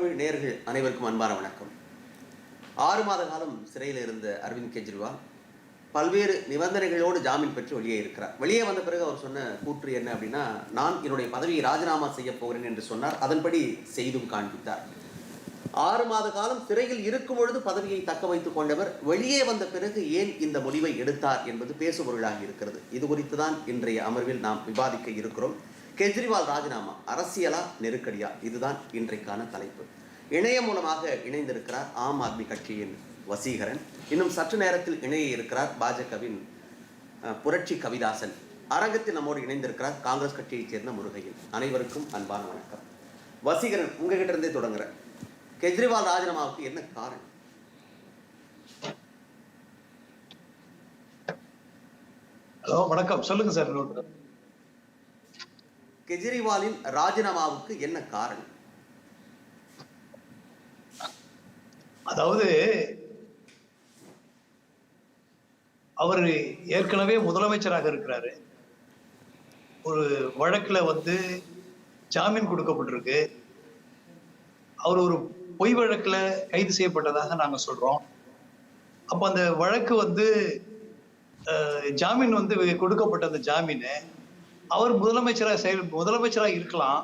தமிழ் நேர்கள் அனைவருக்கும் அன்பான வணக்கம். ஆறு மாத காலம் சிறையில் இருந்த அரவிந்த் கெஜ்ரிவால் பல்வேறு நிபந்தனைகளோடு ஜாமீன் பெற்று வெளியே இருக்கிறார். வெளியே வந்த பிறகு அவர் சொன்ன கூற்று என்ன அப்படின்னா நான் என்னுடைய பதவியை ராஜினாமா செய்ய போகிறேன் என்று சொன்னார். அதன்படி செய்தும் காண்பித்தார். ஆறு மாத காலம் சிறையில் இருக்கும் பொழுது பதவியை தக்க வைத்துக் கொண்டவர் வெளியே வந்த பிறகு ஏன் இந்த முடிவை எடுத்தார் என்பது பேசுபொருளாக இருக்கிறது. இது குறித்து தான் இன்றைய அமர்வில் நாம் விவாதிக்க இருக்கிறோம். கெஜ்ரிவால் ராஜினாமா அரசியலா நெருக்கடியா? இதுதான் இன்றைக்கான தலைப்பு. இணையம் மூலமாக இணைந்திருக்கிறார் ஆம் ஆத்மி கட்சியின் வசீகரன். இன்னும் சற்று நேரத்தில் இணைய இருக்கிறார் பாஜகவின் புரட்சி கவிதாசன். அரங்கத்தில் நம்மோடு இணைந்திருக்கிறார் காங்கிரஸ் கட்சியைச் சேர்ந்த முருகையன். அனைவருக்கும் அன்பான வணக்கம். வசீகரன் உங்ககிட்ட இருந்தே தொடங்குறேன். கெஜ்ரிவால் ராஜினாமாவுக்கு என்ன காரணம்? ஹலோ வணக்கம். சொல்லுங்க சார் கெஜ்ரிவாலின் ராஜினாமாவுக்கு என்ன காரணம்? அதாவது அவர் ஏற்கனவே முதலமைச்சராக இருக்கிறாரு. ஒரு வழக்கில் வந்து ஜாமீன் கொடுக்கப்பட்டிருக்கு. அவர் ஒரு பொய் வழக்கில் கைது செய்யப்பட்டதாக நாங்கள் சொல்கிறோம் அப்போ அந்த வழக்கு வந்து ஜாமீன் வந்து கொடுக்கப்பட்ட அந்த ஜாமீனை அவர் முதலமைச்சராக செயல் முதலமைச்சராக இருக்கலாம்.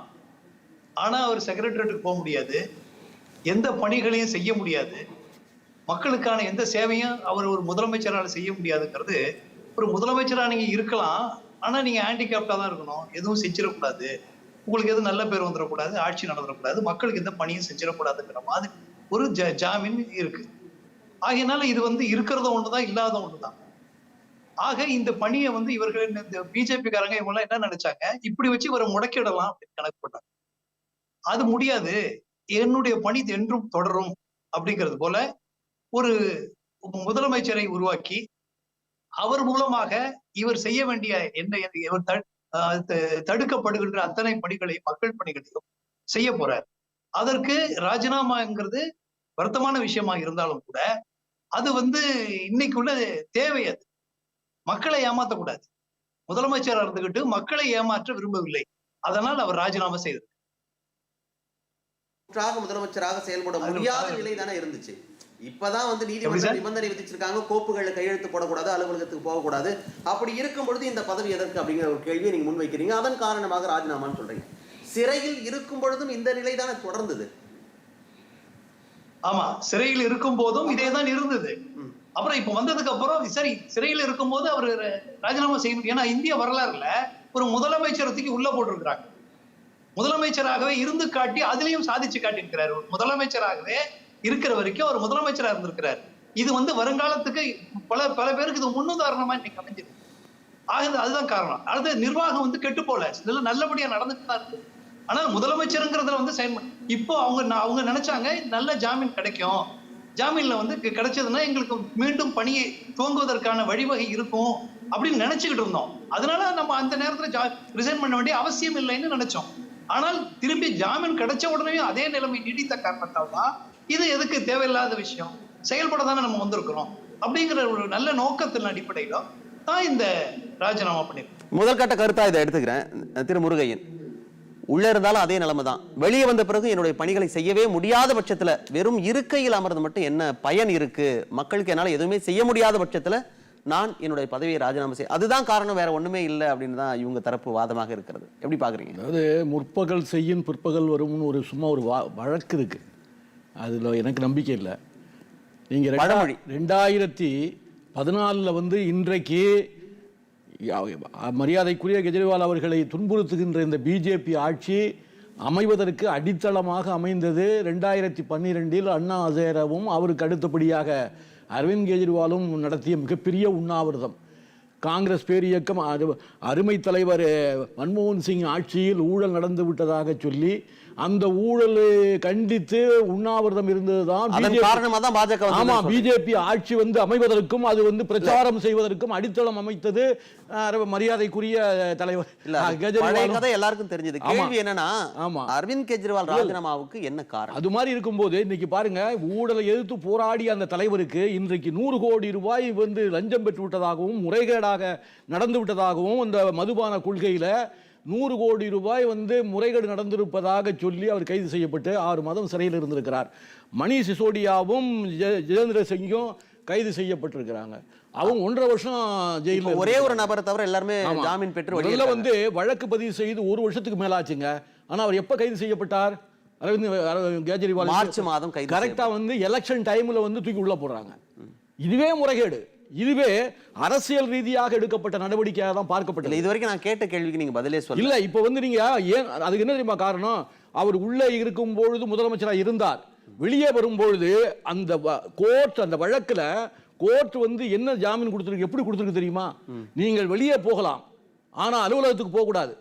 ஆனால் அவர் செக்ரட்டரியேட்டுக்கு போக முடியாது. எந்த பணிகளையும் செய்ய முடியாது. மக்களுக்கான எந்த சேவையும் அவர் ஒரு முதலமைச்சரால் செய்ய முடியாதுங்கிறது ஒரு முதலமைச்சராக நீங்கள் இருக்கலாம். ஆனால் நீங்கள் ஹேண்டிகேப்டாக தான் இருக்கணும். எதுவும் செஞ்சிடக்கூடாது. உங்களுக்கு எதுவும் நல்ல பேர் வந்துடக்கூடாது. ஆட்சி நடந்துடக்கூடாது. மக்களுக்கு எந்த பணியும் செஞ்சிடக்கூடாதுங்கிற மாதிரி ஒரு ஜ ஜாமீன் இருக்குது ஆகையினால இது வந்து இருக்கிறத தான் இல்லாத ஒன்று தான் ஆக இந்த பணியை வந்து இவர்கள் இந்த பிஜேபி காரங்க இவங்க எல்லாம் என்ன நினைச்சாங்க? இப்படி வச்சு இவரை முடக்கிடலாம் அப்படின்னு கணக்கு பண்ணாங்க அது முடியாது. என்னுடைய பணி என்றும் தொடரும் அப்படிங்கிறது போல ஒரு முதலமைச்சரை உருவாக்கி அவர் மூலமாக இவர் செய்ய வேண்டிய என்ன இவர் தடுக்கப்படுகின்ற அத்தனை பணிகளையும் மக்கள் பணிகளையும் செய்ய போறார். அதற்கு ராஜினாமாங்கிறது வருத்தமான விஷயமா இருந்தாலும் கூட அது வந்து இன்னைக்குள்ள தேவை அது. மக்களை ஏமாத்தக்கூடாது. முதலமைச்சரா இருந்துகிட்டு மக்களை ஏமாற்ற விரும்பவில்லை. அதனால் அவர் ராஜினாமா செய்தார் முதலமைச்சராக செயல்பட முடியாத நிலை தானே இருந்துச்சு. இப்பதான் வந்து சார்? நிபந்தனை விதிச்சிருக்காங்க. கோப்புகள்ல கையெழுத்து போடக்கூடாது அலுவலகத்துக்கு போகக்கூடாது. அப்படி இருக்கும் பொழுது இந்த பதவி எதற்கு அப்படிங்கிற ஒரு கேள்வியை நீங்க முன்வைக்கிறீங்க. அதன் காரணமாக ராஜினாமான்னு சொல்றீங்க. சிறையில் இருக்கும் பொழுதும் இந்த நிலை தானே தொடர்ந்தது. ஆமா சிறையில் இருக்கும் போதும் இதே தான் இருந்தது. அப்புறம் இப்ப வந்ததுக்கு அப்புறம் சரி சிறையில் இருக்கும் போது அவர் ராஜினாமா செய்யணும் ஏன்னா இந்திய வரலாறுல ஒரு முதலமைச்சர் தூக்கி உள்ள போட்டிருக்கிறாங்க. முதலமைச்சராகவே இருந்து காட்டி அதுலயும் சாதிச்சு காட்டியிருக்கிறார். ஒரு முதலமைச்சராகவே இருக்கிற வரைக்கும் அவர் முதலமைச்சராக இருந்திருக்கிறார். இது வந்து வருங்காலத்துக்கு பல பல பேருக்கு இது முன்னுதாரணமா இன்னைக்கு அமைஞ்சிருக்கு. ஆகுது அதுதான் காரணம். அடுத்து நிர்வாகம் வந்து கெட்டு போல. நல்ல நல்லபடியா நடந்துட்டு தான் இருக்கு. ஆனால் முதலமைச்சருங்கிறதுல வந்து செயல்பட இப்போ அவங்க அவங்க நினைச்சாங்க நல்ல ஜாமீன் கிடைக்கும். ஜாமீன்ல வந்து கிடைச்சதுன்னா எங்களுக்கு மீண்டும் பணியை துவங்குவதற்கான வழிவகை இருக்கும் அப்படின்னு நினைச்சுக்கிட்டு இருந்தோம். அதனால நம்ம அந்த நேரத்துல ரிசைன் பண்ண வேண்டிய அவசியம் இல்லைன்னு நினைச்சோம். ஆனால் திரும்பி ஜாமீன் கிடைச்ச உடனே அதே நிலைமை நீடித்த காரணத்தால் தான் இது எதுக்கு தேவையில்லாத விஷயம் செயல்பட தானே நம்ம வந்திருக்கிறோம் அப்படிங்கிற ஒரு நல்ல நோக்கத்தின் அடிப்படையில தான் இந்த ராஜினாமா பண்ணியிருக்கோம். முதல் கட்ட கருத்தா இதை எடுத்துக்கிறேன் திரு முருகையன் உள்ள இருந்தாலும் அதே நிலைமை தான் வெளியே வந்த பிறகு என்னுடைய பணிகளை செய்யவே முடியாத பட்சத்துல வெறும் இருக்கையில் அமர்ந்து மட்டும் என்ன பயன் இருக்கு? மக்களுக்கு என்னால எதுவுமே செய்ய முடியாத பட்சத்துல நான் என்னுடைய பதவியை ராஜினாமா செய்ய அதுதான் காரணம் வேற ஒண்ணுமே இல்லை அப்படின்னு தான் இவங்க தரப்பு வாதமாக இருக்கிறது. எப்படி பாக்குறீங்க? அதாவது முற்பகல் செய்யும் பிற்பகல் வரும்னு ஒரு சும்மா ஒரு வா வழக்கு இருக்கு. அதுல எனக்கு நம்பிக்கை இல்லை. நீங்க ரெண்டா- பழமொழி. ரெண்டாயிரத்தி பதினாலில் வந்து இன்றைக்கு மரியாதைக்குரிய கெஜ்ரிவால் அவர்களை துன்புறுத்துகின்ற இந்த பிஜேபி ஆட்சி அமைவதற்கு அடித்தளமாக அமைந்தது ரெண்டாயிரத்தி பன்னிரெண்டில் அண்ணா ஹசேரவும் அவருக்கு அடுத்தபடியாக அரவிந்த் கெஜ்ரிவாலும் நடத்திய மிகப்பெரிய உண்ணாவிரதம். காங்கிரஸ் பேரியக்கம் அரு- அருமை தலைவர் மன்மோகன் சிங் ஆட்சியில் ஊழல் நடந்து விட்டதாக சொல்லி அந்த ஊழலை கண்டித்து உண்ணாவிரதம் இருந்ததுதான் அதன் BJP காரணமா தான் பாஜக ஆமா. பிஜேபி ஆட்சி வந்து அமைவதற்கும் அது வந்து பிரச்சாரம் செய்வதற்கும் அடித்தளம் அமைத்தது மரியாதைக்குரிய தலைவர் கெஜ்ரிவாலும் கதை எல்லாருக்கும் தெரிஞ்சது. கேள்வி என்னன்னா ஆமா. அரவிந்த் கெஜ்ரிவால் ராஜினாமாவுக்கு என்ன காரணம் அது மாதிரி இருக்கும்போது இன்னைக்கு பாருங்க ஊழலை எதிர்த்து போராடிய அந்த தலைவருக்கு இன்றைக்கு நூறு கோடி ரூபாய் வந்து லஞ்சம் பெற்று விட்டதாகவும் முறைகேடாக நடந்து விட்டதாகவும் இந்த மதுபான கொள்கையில நூறு கோடி ரூபாய் வந்து முறைகேடு நடந்திருப்பதாக சொல்லி அவர் கைது செய்யப்பட்டு ஆறு மாதம் சிறையில் இருந்திருக்கிறார். மணி சிசோடியாவும் ஜிதேந்திர சிங்கும் கைது செய்யப்பட்டிருக்கிறாங்க. அவங்க ஒன்றரை வருஷம் ஜெயிலில் ஒரே ஒரு நபரை தவிர எல்லாருமே. ஜாமீன் பெற்று முதல்ல வெளியே வந்து வழக்கு பதிவு செய்து ஒரு வருஷத்துக்கு மேல ஆச்சுங்க ஆனா அவர் எப்ப கைது செய்யப்பட்டார்? அரவிந்த் கெஜ்ரிவால் மார்ச் மாதம் கைது கரெக்டா வந்து எலெக்ஷன் டைம்ல வந்து தூக்கி உள்ள போடுறாங்க. இதுவே முறைகேடு. இதுவே அரசியல் ரீதியாக எடுக்கப்பட்ட நடவடிக்கையாக தான் பார்க்கப்பட்டது. இது வரைக்கும் நான் கேட்ட கேள்விக்கு நீங்க பதிலே சொல்ல இல்ல இப்போ வந்து நீங்க ஏன் அதுக்கு என்ன தெரியுமா காரணம்? அவர் உள்ளே இருக்கும் பொழுது முதலமைச்சராக இருந்தார். வெளியே வரும்பொழுது அந்த கோர்ட் அந்த வழக்குல கோர்ட் வந்து என்ன ஜாமீன் கொடுத்துருக்கு எப்படி கொடுத்துருக்கு தெரியுமா? நீங்கள் வெளியே போகலாம். ஆனா அலுவலகத்துக்கு போகக்கூடாது.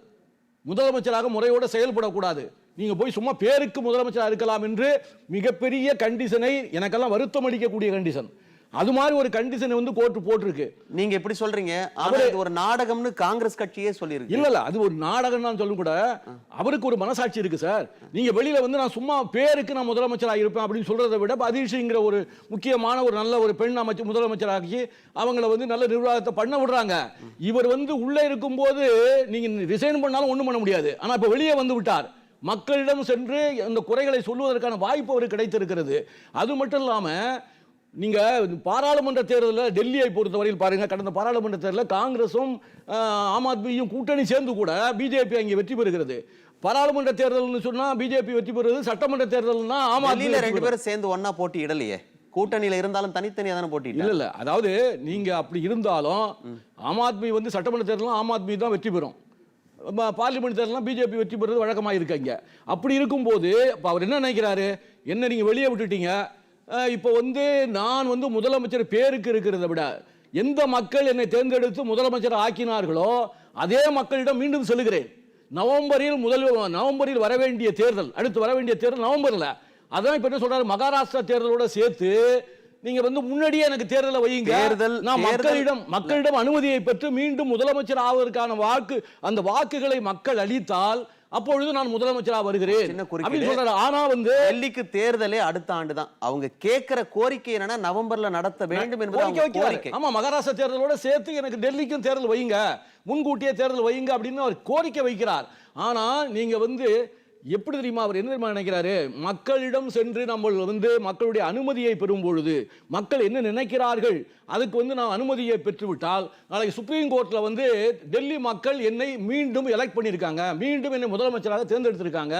முதலமைச்சராக முறையோட செயல்படக்கூடாது. நீங்க போய் சும்மா பேருக்கு முதலமைச்சராக இருக்கலாம் என்று மிகப்பெரிய கண்டிஷனை எனக்கெல்லாம் வருத்தம் அளிக்கக்கூடிய கண்டிஷன் அது மாதிரி ஒரு கண்டிஷனை வந்து கோர்ட் போட்டிருக்கு. நீங்க எப்படி சொல்றீங்க? இது ஒரு நாடகம்னு காங்கிரஸ் கட்சியே சொல்லியிருக்கு. இல்ல இல்ல அது ஒரு நாடகம் தான் சொல்லும் கூட அவருக்கு ஒரு மனசாட்சி இருக்கு சார். நீங்க வெளியில வந்து நான் சும்மா பேருக்கு நான் முதலமைச்சராக இருப்பேன் அப்படின்னு சொல்றதை விட பதிஷிங்கிற ஒரு முக்கியமான ஒரு நல்ல ஒரு பெண் அமைச்சர் முதலமைச்சராகி அவங்கள வந்து நல்ல நிர்வாகத்தை பண்ண விடுறாங்க. இவர் வந்து உள்ள இருக்கும்போது நீங்க ரிசைன் பண்ணாலும் ஒண்ணும் பண்ண முடியாது. ஆனா இப்ப வெளியே வந்து விட்டார். மக்களிடம் சென்று அந்த குறைகளை சொல்வதற்கான வாய்ப்பு அவருக்கு கிடைத்திருக்கிறது. அது மட்டும் இல்லாம நீங்க பாராளுமன்ற தேர்தலில் டெல்லியை பொறுத்தவரையில் பாருங்க கடந்த பாராளுமன்ற தேர்தலில் காங்கிரஸும் ஆம் ஆத்மியும் கூட்டணி சேர்ந்து கூட பிஜேபி அங்கே வெற்றி பெறுகிறது. பாராளுமன்ற தேர்தல்னு சொன்னா பிஜேபி வெற்றி பெறுகிறது சட்டமன்ற தேர்தல்னா ஆம் ஆத்மி டெல்லியில வெற்றி ரெண்டு. பேரும் சேர்ந்து ஒண்ணா போட்டி இடலையே. கூட்டணியில இருந்தாலும் தனித்தனியா தானே போட்டி இல்ல இல்ல. அதாவது நீங்க அப்படி இருந்தாலும் ஆம் ஆத்மி வந்து சட்டமன்ற தேர்தலும் ஆம் ஆத்மி தான் வெற்றி பெறும். பார்லிமெண்ட் தேர்தலாம் பிஜேபி வெற்றி பெறுறது வழக்கமாக இருக்காங்க அப்படி இருக்கும்போது இப்போ அவர் என்ன நினைக்கிறாரு? என்ன நீங்க வெளியே விட்டுட்டீங்க? இப்போ வந்து நான் வந்து முதலமைச்சர் பேருக்கு இருக்கிறத விட எந்த மக்கள் என்னை தேர்ந்தெடுத்து முதலமைச்சர் ஆக்கினார்களோ அதே மக்களிடம் மீண்டும் செல்கிறேன். நவம்பரில் முதல் நவம்பரில் வர வேண்டிய தேர்தல் அடுத்து வர வேண்டிய தேர்தல் நவம்பர்ல. அதான் இப்ப என்ன சொல்றாரு? மகாராஷ்டிரா தேர்தலோட சேர்த்து நீங்க வந்து முன்னாடியே எனக்கு தேர்தலை வையுங்க. தேர்தல் நான் மக்களிடம் மக்களிடம் அனுமதியை பெற்று மீண்டும் முதலமைச்சர் ஆவதற்கான வாக்கு அந்த வாக்குகளை மக்கள் அளித்தால் அப்பொழுது நான் முதலமைச்சராக வருகிறேன் ஆனா வந்து டெல்லிக்கு தேர்தலே அடுத்த ஆண்டு தான் அவங்க கேட்கிற கோரிக்கை என்னன்னா நவம்பர்ல நடத்த வேண்டும் என்பது ஆமா மகாராஷ்டிரா தேர்தலோட சேர்த்து எனக்கு டெல்லிக்கும் தேர்தல் வைங்க முன்கூட்டியே தேர்தல் வைங்க அப்படின்னு அவர் கோரிக்கை வைக்கிறார். ஆனா நீங்க வந்து எப்படி தெரியுமா? அவர் என்ன தெரியுமா நினைக்கிறாரு? மக்களிடம் சென்று நம்ம வந்து மக்களுடைய அனுமதியை பெறும் பொழுது மக்கள் என்ன நினைக்கிறார்கள்? அதுக்கு வந்து நான் அனுமதியை பெற்றுவிட்டால் நாளைக்கு சுப்ரீம் கோர்ட்டில் வந்து டெல்லி மக்கள் என்னை மீண்டும் எலெக்ட் பண்ணியிருக்காங்க. மீண்டும் என்னை முதலமைச்சராக தேர்ந்தெடுத்திருக்காங்க.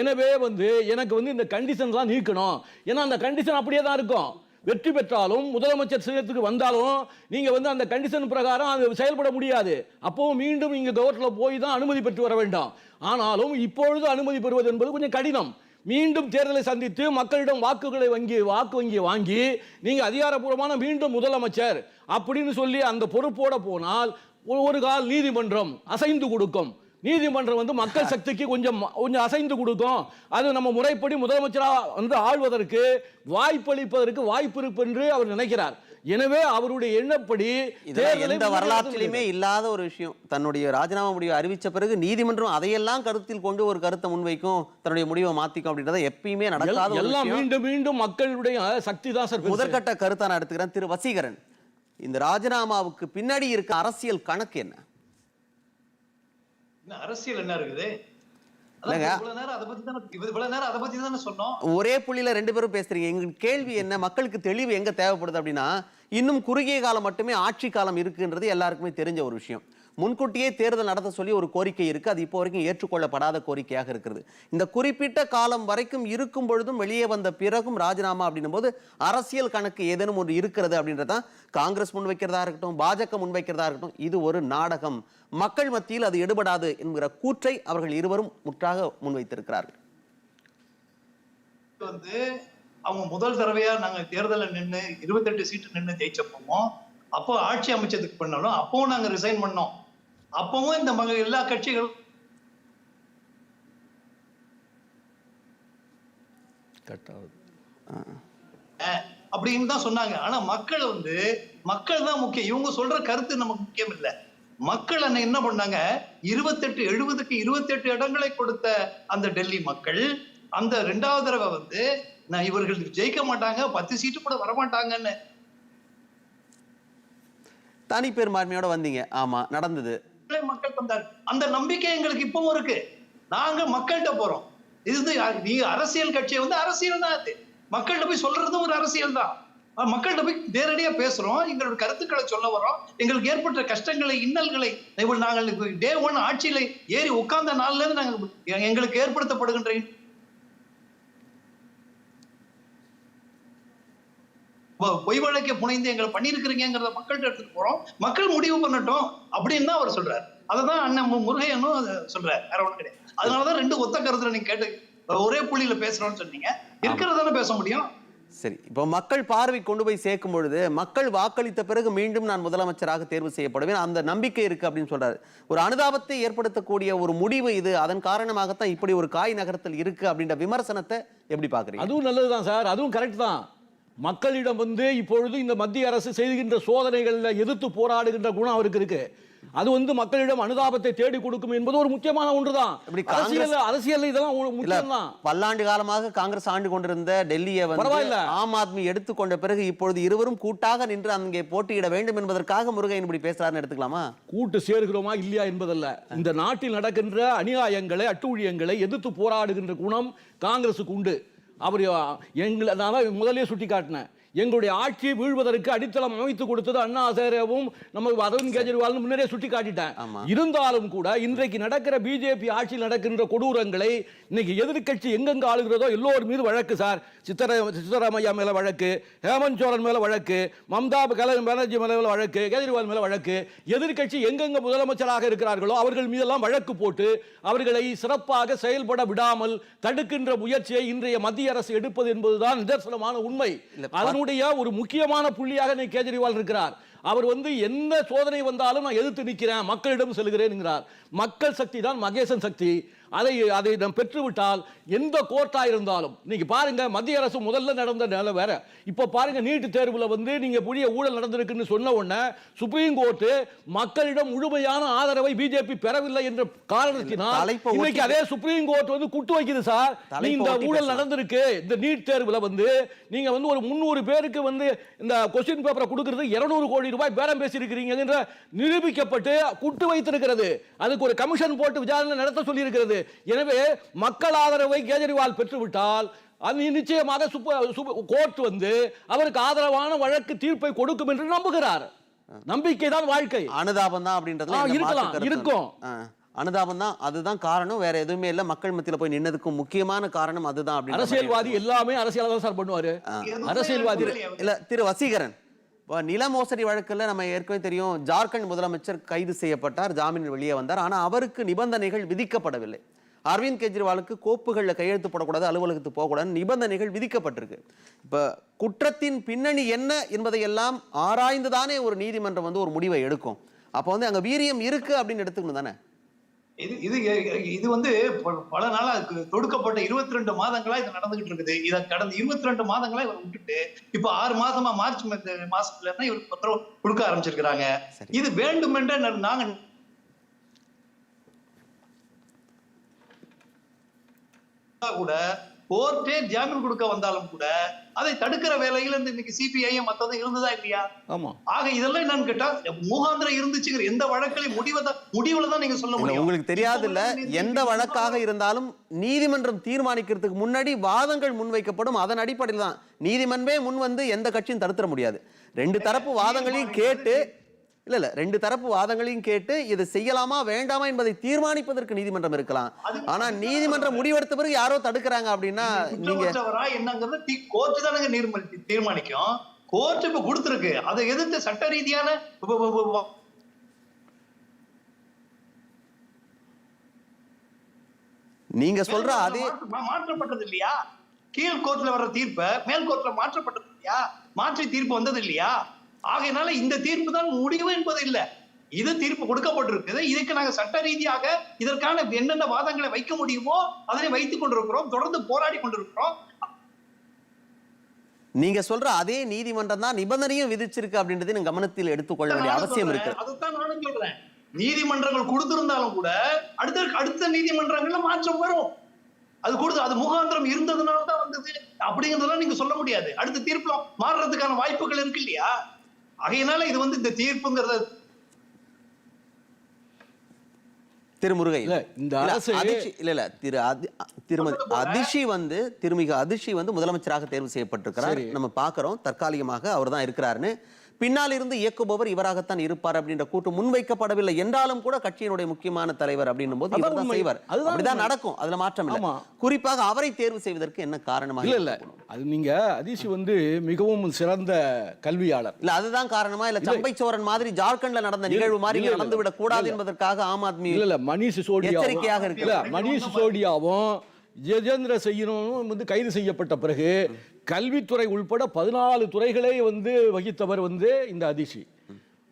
எனவே வந்து எனக்கு வந்து இந்த கண்டிஷன்லாம் நீக்கணும். ஏன்னா அந்த கண்டிஷன் அப்படியே தான் இருக்கும். வெற்றி பெற்றாலும் முதலமைச்சர் செய்யறதுக்கு வந்தாலும் நீங்கள் வந்து அந்த கண்டிஷன் பிரகாரம் அது செயல்பட முடியாது. அப்போவும் மீண்டும் இங்கே கவர்னரில் போய் தான் அனுமதி பெற்று வர வேண்டும். ஆனாலும் இப்பொழுது அனுமதி பெறுவது என்பது கொஞ்சம் கடினம். மீண்டும் தேர்தலை சந்தித்து மக்களிடம் வாக்குகளை வங்கி வாக்கு வங்கி வாங்கி நீங்கள் அதிகாரப்பூர்வமான மீண்டும் முதலமைச்சர் அப்படின்னு சொல்லி அந்த பொறுப்போட போனால் ஒரு கால் நீதிமன்றம் அசைந்து கொடுக்கும். நீதிமன்றம் வந்து மக்கள் சக்திக்கு கொஞ்சம் கொஞ்சம் அசைந்து கொடுக்கும். அது நம்ம முறைப்படி முதலமைச்சராக வந்து ஆள்வதற்கு வாய்ப்பளிப்பதற்கு வாய்ப்பு இருக்கு என்று அவர் நினைக்கிறார். எனவே அவருடைய எண்ணப்படி எந்த வரலாற்றிலுமே இல்லாத ஒரு விஷயம். தன்னுடைய ராஜினாமா முடிவை அறிவிச்ச பிறகு நீதிமன்றம் அதையெல்லாம் கருத்தில் கொண்டு ஒரு கருத்தை முன்வைக்கும் தன்னுடைய முடிவை மாத்திக்கும் அப்படின்றத எப்பயுமே நடக்காத எல்லாம். மீண்டும் மீண்டும் மக்களுடைய சக்தி தான் சார். முதற்கட்ட கருத்தை நான் எடுத்துக்கிறேன். திரு வசீகரன் இந்த ராஜினாமாவுக்கு பின்னாடி இருக்க அரசியல் கணக்கு என்ன இன்னும் அரசியல் என்ன இருக்குது அதான் இல்லைங்க. இவ்வளவு நேரம் அதை பத்தி தானே இவ்வளவு நேரம் அதை பத்தி தானே சொன்னோம். ஒரே புள்ளியில ரெண்டு பேரும் பேசுறீங்க. எங்க கேள்வி என்ன? மக்களுக்கு தெளிவு எங்க தேவைப்படுது அப்படின்னா இன்னும் குறுகிய காலம் மட்டுமே ஆட்சி காலம் இருக்குன்றது எல்லாருக்குமே தெரிஞ்ச ஒரு விஷயம். முன்கூட்டியே தேர்தல் நடத்த சொல்லி ஒரு கோரிக்கை இருக்கு. அது இப்போ வரைக்கும் ஏற்றுக்கொள்ளப்படாத கோரிக்கையாக இருக்கிறது. இந்த குறிப்பிட்ட காலம் வரைக்கும் இருக்கும் பொழுதும் வெளியே வந்த பிறகும் ராஜினாமா அப்படின்னும் போது அரசியல் கணக்கு ஏதேனும் ஒன்று இருக்கிறது அப்படின்றதான் காங்கிரஸ் முன்வைக்கிறதா இருக்கட்டும் பாஜக முன்வைக்கிறதா இருக்கட்டும் இது ஒரு நாடகம். மக்கள் மத்தியில் அது எடுபடாது என்கிற கூற்றை அவர்கள் இருவரும் முற்றாக முன்வைத்திருக்கிறார்கள் வந்து அவங்க முதல் தடவையா நாங்க தேர்தல்ல நின்னு இருபத்தெட்டு சீட்டு நின்று ஜெயிச்சப்போமோ அப்போ ஆட்சி அமைச்சதுக்கு பண்ணாலும் அப்பவும் நாங்க ரிசைன் பண்ணோம். அப்பவும் இந்த மக எல்லா கட்சிகளும் அப்படின்னு தான் சொன்னாங்க. ஆனா மக்கள் வந்து மக்கள் தான் முக்கியம். இவங்க சொல்ற கருத்து நமக்கு முக்கியம் இல்ல. மக்கள் அன்னை என்ன பண்ணாங்க? இருபத்தெட்டு எழுபதுக்கு இருபத்தெட்டு இடங்களை கொடுத்த அந்த டெல்லி மக்கள் அந்த ரெண்டாவது தடவை வந்து நான் இவர்கள் ஜெயிக்க மாட்டாங்க பத்து சீட்டு கூட வரமாட்டாங்கன்னு. தனி பெரும்பான்மையோட வந்தீங்க. ஆமா நடந்தது. வாக்குகளை மக்கள் தந்தார் அந்த நம்பிக்கை எங்களுக்கு இப்பவும் இருக்கு. நாங்க மக்கள்கிட்ட போறோம். இது நீ அரசியல் கட்சியை வந்து அரசியல் தான் அது. மக்கள்கிட்ட போய் சொல்றதும் ஒரு அரசியல் தான். மக்கள்கிட்ட போய் நேரடியா பேசுறோம். எங்களோட கருத்துக்களை சொல்ல வரோம் எங்களுக்கு ஏற்பட்ட கஷ்டங்களை இன்னல்களை இவ்வளவு நாங்கள் டே ஒன் ஆட்சியில ஏறி உட்கார்ந்த நாள்ல இருந்து நாங்கள் எங்களுக்கு ஏற்படுத்தப்படுகின்ற பொய் வழக்கை புனைந்து எங்களை பண்ணியிருக்கிறீங்கிறத மக்கள்கிட்ட எடுத்துட்டு போறோம். மக்கள் முடிவு பண்ணட்டும் அப்படின்னு தான் அவர் சொல்றாரு. அததான் அண்ணன் முருகையனும் அதை சொல்றாரு. வேற ஒண்ணும் கிடையாது. அதனாலதான் ரெண்டு ஒத்த கருத்துல நீங்க கேட்டு ஒரே புள்ளியில பேசுறோம்னு சொன்னீங்க. இருக்கிறதானே பேச முடியும்? சரி இப்போ மக்கள் பார்வை கொண்டு போய் சேர்க்கும் பொழுது மக்கள் வாக்களித்த பிறகு மீண்டும் நான் முதலமைச்சராக தேர்வு செய்யப்படுவேன். அந்த நம்பிக்கை இருக்கு அப்படின்னு சொல்றாரு. ஒரு அனுதாபத்தை ஏற்படுத்தக்கூடிய ஒரு முடிவு இது. அதன் காரணமாகத்தான் இப்படி ஒரு காய் நகரத்தில் இருக்கு அப்படின்ற விமர்சனத்தை எப்படி பாக்குறீங்க அதுவும் நல்லதுதான் சார். அதுவும் கரெக்ட் தான். மக்களிடம் வந்து இப்பொழுது இந்த மத்திய அரசு செய்கின்ற சோதனைகளில் எதிர்த்து போராடுகின்ற குணம் அவருக்கு இருக்கு. அது வந்து மக்களிடம் அனுதாபத்தை தேடி கொடுக்கும் என்பது ஒரு முக்கியமான ஒன்றுதான். அரசியல் அரசியல் இதெல்லாம் முக்கியம் தான் பல்லாண்டு காலமாக காங்கிரஸ் ஆண்டு கொண்டிருந்த டெல்லியை வந்து பரவாயில்ல. ஆம் ஆத்மி எடுத்துக்கொண்ட பிறகு இப்பொழுது இருவரும் கூட்டாக நின்று அங்கே போட்டியிட வேண்டும் என்பதற்காக முருகையன் இப்படி பேசுறாருன்னு எடுத்துக்கலாமா? கூட்டு சேர்கிறோமா இல்லையா என்பதல்ல. இந்த நாட்டில் நடக்கின்ற அநியாயங்களை அட்டூழியங்களை எதிர்த்து போராடுகின்ற குணம் காங்கிரசுக்கு உண்டு. அவர் எங்களை நான் தான் முதலே சுட்டி காட்டினேன் எங்களுடைய ஆட்சி வீழ்வதற்கு அடித்தளம் அமைத்து கொடுத்தது அண்ணா ஹசாரேவும் நம்ம அரவிந்த் கெஜ்ரிவால் முன்னரே சுட்டி காட்டிட்டேன். இருந்தாலும் கூட இன்றைக்கு நடக்கிற பிஜேபி ஆட்சியில் நடக்கின்ற கொடூரங்களை இன்னைக்கு எதிர்க்கட்சி எங்கெங்க ஆளுகிறதோ எல்லோர் மீது வழக்கு சார். சித்தர சித்தராமையா மேல வழக்கு ஹேமந்த் சோரன் மேல வழக்கு மம்தா பானர்ஜி மேல வழக்கு கெஜ்ரிவால் மேல வழக்கு. எதிர்க்கட்சி எங்கெங்க முதலமைச்சராக இருக்கிறார்களோ அவர்கள் மீதெல்லாம் வழக்கு போட்டு அவர்களை சிறப்பாக செயல்பட விடாமல் தடுக்கின்ற முயற்சியை இன்றைய மத்திய அரசு எடுப்பது என்பதுதான் நிதர்சனமான உண்மை. இல்ல, அதனுடைய ஒரு முக்கியமான புள்ளியாக இன்னைக்கு கேஜ்ரிவால் இருக்கிறார். அவர் வந்து எந்த சோதனை வந்தாலும் நான் எதிர்த்து நிற்கிறேன் மக்களிடம் செல்கிறேன் என்கிறார். மக்கள் சக்தி தான் மகேசன் சக்தி. அதை அதை நாம் பெற்றுவிட்டால் எந்த கோர்ட்டா இருந்தாலும் இன்னைக்கு பாருங்க மத்திய அரசு முதல்ல நடந்த நிலை வேற. இப்போ பாருங்க நீட் தேர்வுல வந்து நீங்க புதிய ஊழல் நடந்திருக்குன்னு சொன்ன உடனே சுப்ரீம் கோர்ட் மக்களிடம் முழுமையான ஆதரவை பிஜேபி பெறவில்லை என்ற காரணத்தினால் இன்னைக்கு அதே சுப்ரீம் கோர்ட் வந்து குட்டு வைக்குது சார். இந்த ஊழல். நடந்திருக்கு இந்த நீட் தேர்வுல வந்து நீங்க வந்து ஒரு முந்நூறு பேருக்கு வந்து இந்த கொஸ்டின் பேப்பரை கொடுக்கிறது 200 கோடி ரூபாய் பேரம் பேசியிருக்கிறீங்க என்ற நிரூபிக்கப்பட்டு குட்டு வைத்திருக்கிறது. அதுக்கு ஒரு கமிஷன் போட்டு விசாரணை நடத்த சொல்லி இருக்கிறது எனவே மக்கள் ஆதரவை கேஜ்ரிவால் பெற்றுவிட்டால் அது நிச்சயமாக கோர்ட் வந்து அவருக்கு ஆதரவான வழக்கு தீர்ப்பை கொடுக்கும் என்று நம்புகிறார். நம்பிக்கை தான் வாழ்க்கை. அனுதாபம் தான் எந்த இருக்கலாம், இருக்கும். அனுதாபம் தான் அதுதான் காரணம். வேற எதுவுமே இல்ல. மக்கள் மத்தியில போய் நின்னதுக்கும் முக்கியமான காரணம் அதுதான் அரசியல்வாதி எல்லாமே அரசியல் தான் சார் பண்ணுவாரு. அரசியல்வாதி. இல்ல திரு வசீகரன். நில மோசடி வழக்கில் நம்ம ஏற்கனவே தெரியும் ஜார்க்கண்ட் முதலமைச்சர் கைது செய்யப்பட்டார் ஜாமீன் வெளியே வந்தார். ஆனால் அவருக்கு நிபந்தனைகள் விதிக்கப்படவில்லை. அரவிந்த் கெஜ்ரிவாலுக்கு கோப்புகளில் கையெழுத்து போடக்கூடாது அலுவலகத்துக்கு போகக்கூடாது நிபந்தனைகள் விதிக்கப்பட்டிருக்கு. இப்போ குற்றத்தின் பின்னணி என்ன என்பதை எல்லாம் ஆராய்ந்துதானே ஒரு நீதிமன்றம் வந்து ஒரு முடிவை எடுக்கும். அப்போ வந்து அங்கே வீரியம் இருக்குது அப்படின்னு எடுத்துக்கணும் தானே? இது இது இது வந்து பல நாளா தொடுக்கப்பட்ட இருபத்தி ரெண்டு மாதங்களா இது நடந்துகிட்டு இருக்குது இத கடந்த இருபத்தி ரெண்டு மாதங்களா இவர் விட்டுட்டு இப்ப ஆறு மாசமா மார்ச் மாசத்துல தான் இவருக்கு பத்திரம் கொடுக்க ஆரம்பிச்சிருக்கிறாங்க சரி. இது வேண்டுமென்றே நாங்க கூட கோர்ட்டே ஜாமீன் கொடுக்க வந்தாலும் கூட அதை தடுக்கிற வேலையில இந்த இன்னைக்கு சிபிஐ மத்ததும் இருந்ததா இல்லையா? ஆமா. ஆக இதெல்லாம் என்னன்னு கேட்டா முகாந்திரம் இருந்துச்சுங்கிற எந்த வழக்கிலையும் முடிவை தான் முடிவுல தான் நீங்க சொல்ல முடியும். உங்களுக்கு தெரியாது இல்ல எந்த வழக்காக இருந்தாலும் நீதிமன்றம் தீர்மானிக்கிறதுக்கு முன்னாடி வாதங்கள் முன்வைக்கப்படும். அதன் அடிப்படையில் தான் நீதிமன்றமே முன் வந்து எந்த கட்சியும் தடுத்துற முடியாது. ரெண்டு தரப்பு வாதங்களையும் கேட்டு இல்ல இல்ல. ரெண்டு தரப்பு வாதங்களையும் கேட்டு இதை செய்யலாமா வேண்டாமா என்பதை தீர்மானிப்பதற்கு நீதிமன்றம் இருக்கலாம். ஆனா நீதிமன்றம் முடிவெடுத்த பிறகு யாரோ தடுக்கிறாங்க அப்படின்னா நீங்க என்னங்கிறத கோர்ட் தானங்க தீர்மானி- தீர்மானிக்கும். கோர்ட் இப்ப கொடுத்திருக்கு. அதை எதிர்த்து சட்ட ரீதியான நீங்க சொல்ற அதே மாற்ற- மாற்றப்பட்டது இல்லையா? கீழ் கோர்ட்ல வர்ற தீர்ப்ப மேல் கோர்ட்ல மாற்றப்பட்டது இல்லையா? மாற்றி தீர்ப்பு வந்தது இல்லையா? ஆகையினால இந்த தீர்ப்பு தான் முடிவு என்பது இல்ல. இது தீர்ப்பு கொடுக்கப்பட்டிருக்குது. இதுக்கு நாங்க சட்ட ரீதியாக இதற்கான என்னென்ன வாதங்களை வைக்க முடியுமோ அதனை வைத்துக் கொண்டிருக்கிறோம். தொடர்ந்து போராடி கொண்டிருக்கிறோம். நீங்க சொல்ற அதே நீதிமன்றம் தான் நிபந்தனையும் விதிச்சிருக்கு அப்படின்றதை நீங்க கவனத்தில் எடுத்துக்கொள்ள வேண்டிய அவசியம். இருக்கு அதைத்தான் நானும் சொல்றேன். நீதிமன்றங்கள் கொடுத்திருந்தாலும் கூட அடுத்த அடுத்த நீதிமன்றங்கள்ல மாற்றம் வரும். அது கொடுத்து அது முகாந்திரம் இருந்ததுனால தான் வந்தது. அப்படிங்கறதெல்லாம் நீங்க சொல்ல முடியாது. அடுத்த தீர்ப்புல மாறுறதுக்கான வாய்ப்புகள் இருக்கு இல்லையா? ஆகையினால இது வந்து இந்த தீர்ப்புங்கிறத திரு முருகை இல்ல, இந்த இல்ல, அரசு- அதிர்ச்சி இல்ல இல்ல திரு திருமதி அதிர்ச்சி வந்து திருமிகு அதிர்ச்சி வந்து முதலமைச்சராக தேர்வு செய்யப்பட்டிருக்கிறார். நம்ம பார்க்கிறோம். தற்காலிகமாக அவர் தான் இருக்கிறாருன்னு பின்னால் இருந்து இயக்குபவர் இவராகத்தான் இருப்பார் அப்படின்ற கூட்டு முன்வைக்கப்படவில்லை என்றாலும் கூட கட்சியினுடைய முக்கியமான தலைவர் அப்படின்னும் போது இவர் தான். செய்வார் அப்படிதான். நடக்கும் அதுல மாற்றம் இல்லை. குறிப்பாக அவரை தேர்வு செய்வதற்கு என்ன காரணமாக இல்ல இல்ல அது நீங்க அதிஷி வந்து மிகவும் சிறந்த கல்வியாளர் இல்ல அதுதான் காரணமா இல்ல இல்ல. சம்பைச்சோரன் மாதிரி ஜார்க்கண்ட்ல நடந்த நிகழ்வு மாதிரி. நடந்து விடக் கூடாது. என்பதற்காக ஆம் ஆத்மி இல்ல இல்ல மணிஷ் எச்சரிக்கையாக சிசோடியாவும் இருக்கு. மணிஷ் சிசோடியாவும் ஜெஜேந்திர செய்யணும் வந்து கைது செய்யப்பட்ட பிறகு கல்வித்துறை உள்பட பதினாலு துறைகளை வந்து வகித்தவர் வந்து இந்த அதிஷி.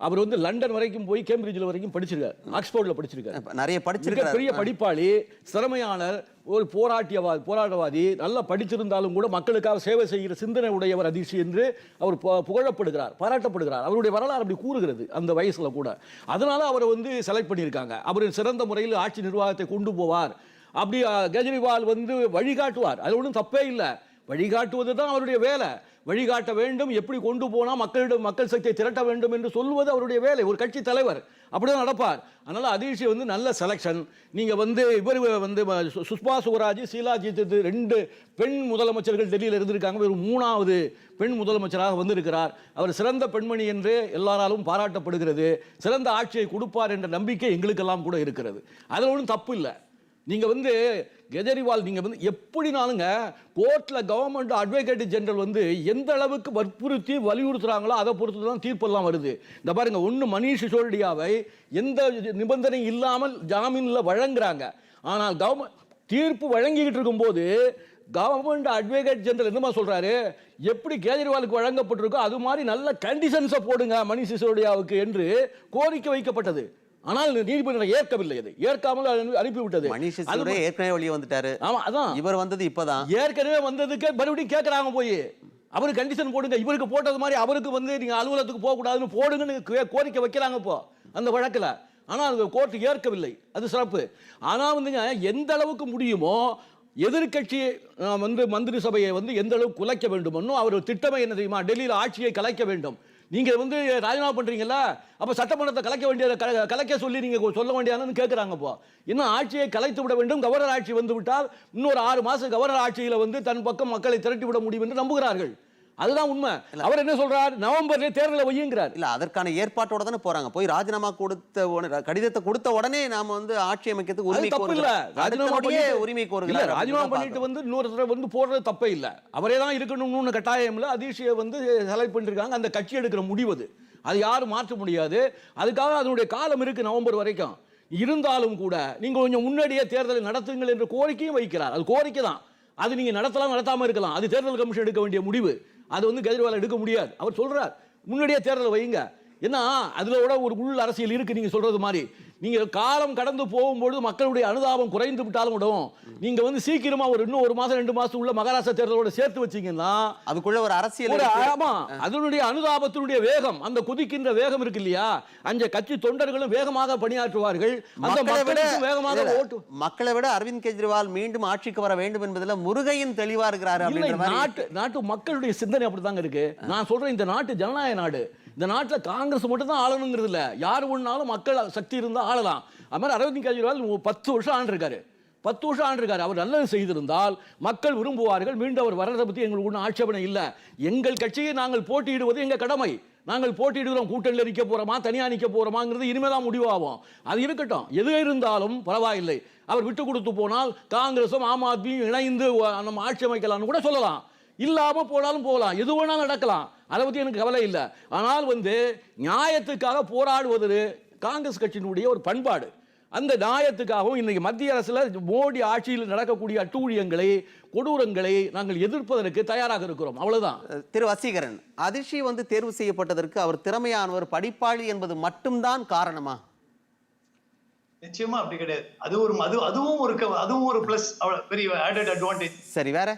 அவர் வந்து லண்டன் வரைக்கும் போய் கேம்பிரிட்ஜில் வரைக்கும் படிச்சிருக்காரு. ஆக்ஸ்போர்ட்ல படிச்சிருக்காரு. நிறைய பெரிய படிச்சிருக்காரு படிப்பாளி திறமையாளர் ஒரு போராட்டியவாதி போராட்டவாதி நல்லா படிச்சிருந்தாலும் கூட மக்களுக்காக சேவை செய்கிற சிந்தனை உடையவர் அதிர்ச்சி என்று அவர் புகழப்படுகிறார் பாராட்டப்படுகிறார். அவருடைய வரலாறு அப்படி கூறுகிறது அந்த வயசுல கூட. அதனால அவரை வந்து செலக்ட் பண்ணியிருக்காங்க. அவர் சிறந்த முறையில் ஆட்சி நிர்வாகத்தை கொண்டு போவார். அப்படி கெஜ்ரிவால் வந்து வழிகாட்டுவார். அது ஒன்றும் தப்பே இல்லை. வழிகாட்டுவது தான் அவருடைய வேலை. வழிகாட்ட வேண்டும் எப்படி கொண்டு போனால் மக்களிடம் மக்கள் சக்தியை திரட்ட வேண்டும் என்று சொல்லுவது அவருடைய வேலை ஒரு கட்சி தலைவர். அப்படிதான் நடப்பார். அதனால் அதிர்ச்சி வந்து நல்ல செலெக்ஷன் நீங்கள் வந்து இவர் வந்து சுஷ்மா சுவராஜ் சீலாஜித் ரெண்டு பெண் முதலமைச்சர்கள் டெல்லியில் இருந்திருக்காங்க. இவர் மூணாவது பெண் முதலமைச்சராக வந்திருக்கிறார். அவர் சிறந்த பெண்மணி என்று எல்லாராலும் பாராட்டப்படுகிறது. சிறந்த ஆட்சியை கொடுப்பார் என்ற நம்பிக்கை எங்களுக்கெல்லாம் கூட இருக்கிறது. அதில் ஒன்றும் தப்பு இல்லை. நீங்கள் வந்து கெஜ்ரிவால் நீங்கள் வந்து எப்படினாலுங்க கோர்ட்டில் கவர்மெண்ட் அட்வொகேட் ஜெனரல் வந்து எந்த அளவுக்கு வற்புறுத்தி வலியுறுத்துகிறாங்களோ அதை பொறுத்து தான் தீர்ப்பெல்லாம் வருது. இந்த பாருங்கள் ஒன்று மணீஷ் சிசோடியாவை எந்த நிபந்தனை இல்லாமல் ஜாமீனில் வழங்குறாங்க. ஆனால் கவர்மெண்ட் தீர்ப்பு வழங்கிக்கிட்டு இருக்கும்போது கவர்மெண்ட் அட்வொகேட் ஜெனரல் என்னமா சொல்கிறாரு எப்படி கேஜ்ரிவாலுக்கு வழங்கப்பட்டிருக்கோ அது மாதிரி நல்ல கண்டிஷன்ஸை போடுங்க மனிஷ் சிசோடியாவுக்கு என்று கோரிக்கை வைக்கப்பட்டது. ஆனால் நீதிபதி ஏற்கவில்லை அது. ஏற்காமல் அனு- அனுப்பிவிட்டது. மணிஷ் ஏற்கனவே வெளியே வந்துட்டாரு. ஆமா அதான். இவர் வந்தது இப்பதான். ஏற்கனவே வந்ததுக்கு மறுபடியும் கேட்கறாங்க போய். அவருக்கு கண்டிஷன் போடுங்க. இவருக்கு போட்டது மாதிரி அவருக்கு வந்து நீங்க அலுவலகத்துக்கு போக கூடாதுன்னு போடுங்கன்னு கோரிக்கை வைக்கிறாங்க இப்போ அந்த வழக்குல. ஆனால் அது கோர்ட் ஏற்கவில்லை. அது சிறப்பு. ஆனா வந்துங்க எந்த அளவுக்கு முடியுமோ எதிர்க்கட்சி அஹ், வந்து மந்திரி சபையை வந்து எந்த அளவுக்கு குலைக்க வேண்டுமோ அவர் திட்டமே என்ன தெரியுமா? டெல்லியில் ஆட்சியை கலைக்க வேண்டும். நீங்கள் வந்து ராஜினாமா பண்ணுறீங்களா அப்போ சட்டமன்றத்தை கலைக்க வேண்டிய க- கலைக்க சொல்லி நீங்கள் சொல்ல வேண்டியதுன்னு கேட்குறாங்க இப்போ. இன்னும் ஆட்சியை கலைத்து விட வேண்டும் கவர்னர் ஆட்சி வந்து விட்டால் இன்னொரு ஆறு மாதம் கவர்னர் ஆட்சியில் வந்து தன் பக்கம் மக்களை திரட்டி விட முடியும் என்று நம்புகிறார்கள். அதுதான் உண்மை. அவர் என்ன சொல்றார்? நவம்பர்ல தேர்தலை வையுங்கிறார். இல்ல அதற்கான ஏற்பாட்டோட தானே போறாங்க. போய் ராஜினாமா கொடுத்த உடனே கடிதத்தை கொடுத்த உடனே நாம வந்து ஆட்சி அமைக்கிறதுக்கு உரிமை தப்பு இல்ல. ராஜினாமா உரிமை கோருகிறார் ராஜினாமா பண்ணிட்டு வந்து இன்னொரு வந்து போடுறது தப்பே இல்ல. அவரே தான் இருக்கணும்னு கட்டாயம் இல்ல. அதிர்ச்சியை வந்து செலக்ட் பண்ணிருக்காங்க. அந்த கட்சி எடுக்கிற முடிவு அது. அது யாரும் மாற்ற முடியாது. அதுக்காக அதனுடைய காலம் இருக்கு நவம்பர் வரைக்கும். இருந்தாலும் கூட நீங்க கொஞ்சம் முன்னாடியே தேர்தலை நடத்துங்கள் என்ற கோரிக்கையும் வைக்கிறார். அது கோரிக்கை தான். அது நீங்க நடத்தலாம் நடத்தாம இருக்கலாம். அது தேர்தல் கமிஷன் எடுக்க வேண்டிய முடிவு. அது வந்து கெஜ்ரிவால் எடுக்க முடியாது. அவர் சொல்கிறார் முன்னாடியே தேர்தலை வைங்க ஏன்னா அதில் கூட ஒரு உள் அரசியல் இருக்கு நீங்கள் சொல்றது மாதிரி. நீங்க காலம் கடந்து போகும்பொழுது மக்களுடைய அனுதாபம் குறைந்து விட்டாலும் விடும் நீங்க வந்து சீக்கிரமா ஒரு இன்னும் ஒரு மாசம் ரெண்டு மாசம் உள்ள மகாராஷ்டிரா தேர்தலோட சேர்த்து வச்சீங்கன்னா அதுக்குள்ள ஒரு அரசியல் ஒரு இருக்கு. ஆமா அதனுடைய அனுதாபத்தினுடைய வேகம் அந்த குதிக்கின்ற வேகம் இருக்கு இல்லையா? அந்த கட்சி தொண்டர்களும் வேகமாக பணியாற்றுவார்கள். அந்த மக்களை விட வேகமாக ஓட்டு மக்களை விட அரவிந்த் கெஜ்ரிவால் மீண்டும் ஆட்சிக்கு வர வேண்டும் என்பதுல முருகையின் தெளிவா இருக்கிறாரு நாட்டு நாட்டு மக்களுடைய சிந்தனை அப்படிதாங்க இருக்கு. நான் சொல்றேன் இந்த நாட்டு ஜனநாயக நாடு. இந்த நாட்டுல காங்கிரஸ் மட்டும் தான் ஆளணுங்கிறது இல்ல. யார் ஒண்ணாலும் மக்கள் சக்தி இருந்தா ஆளலாம். அது மாதிரி அரவிந்த் கெஜ்ரிவால் பத்து வருஷம் ஆண்டிருக்காரு. பத்து வருஷம் ஆண்டிருக்காரு. அவர் நல்லது செய்திருந்தால் மக்கள் விரும்புவார்கள். மீண்டும் அவர் வர்றதை பற்றி எங்களுக்கு ஒன்றும் ஆட்சேபனை இல்லை. எங்கள் கட்சியை நாங்கள் போட்டியிடுவது எங்கள் கடமை. நாங்கள் போட்டியிடுகிறோம். கூட்டணியில் நிற்க போகிறோமா தனியாக நிற்க போகிறோமாங்கிறது இனிமேல் தான் முடிவாகும். அது இருக்கட்டும். எது இருந்தாலும் பரவாயில்லை. அவர் விட்டு கொடுத்து போனால் காங்கிரஸும் ஆம் ஆத்மியும் இணைந்து நம்ம ஆட்சி அமைக்கலாம்னு கூட சொல்லலாம். இல்லாமல் போனாலும் போகலாம். எது வேணாலும் நடக்கலாம். அதை பற்றி எனக்கு கவலை இல்லை. ஆனால் வந்து நியாயத்துக்காக போராடுவது காங்கிரஸ் கட்சியினுடைய ஒரு பண்பாடு. அந்த நியாயத்துக்காகவும் இன்னைக்கு மத்திய அரசுல மோடி ஆட்சியில் நடக்கக்கூடிய அட்டூழியங்களை கொடூரங்களை நாங்கள் எதிர்ப்பதற்கு தயாராக இருக்கிறோம். அவ்வளவுதான். திரு வசீகரன் அதிர்ச்சி வந்து தேர்வு செய்யப்பட்டதற்கு அவர் திறமையானவர் படிப்பாளி என்பது மட்டும்தான் காரணமா? நிச்சயமா அப்படி கிடையாது. அது ஒரு அது அதுவும் ஒரு அதுவும் ஒரு பிளஸ் பெரிய ஆடட் அட்வான்டேஜ் சரி வேற?